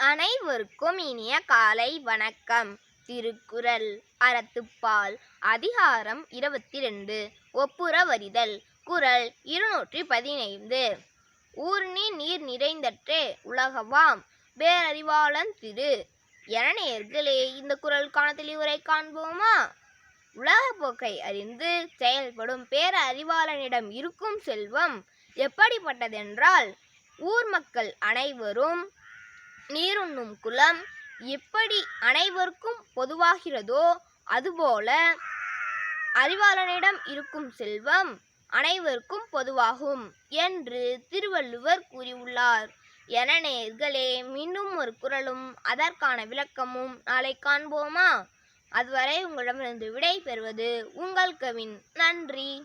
அனைவருக்கும் இனிய காலை வணக்கம். திருக்குறள் அறத்துப்பால் அதிகாரம் இருபத்தி ரெண்டு ஒப்புர வரிதல் குறள் இருநூற்றி பதினைந்து. ஊர்நி நீர் நிறைந்தற்றே உலகவாம் பேரறிவாளன் திரு. என நேர்களே இந்த குரலுக்கான தெளிவுரை காண்போமா? உலகப் போக்கை அறிந்து செயல்படும் பேரறிவாளனிடம் இருக்கும் செல்வம் எப்படிப்பட்டதென்றால் ஊர் மக்கள் அனைவரும் நீருண்ணும் குலம் எப்படி அனைவருக்கும் பொதுவாகிறதோ அதுபோல அறிவாளனிடம் இருக்கும் செல்வம் அனைவருக்கும் பொதுவாகும் என்று திருவள்ளுவர் கூறியுள்ளார். என நேர்களே மீண்டும் ஒரு குரலும் அதற்கான விளக்கமும் நாளை காண்போமா? அதுவரை உங்களிடமிருந்து விடை பெறுவது உங்கள் கவின் நன்றி.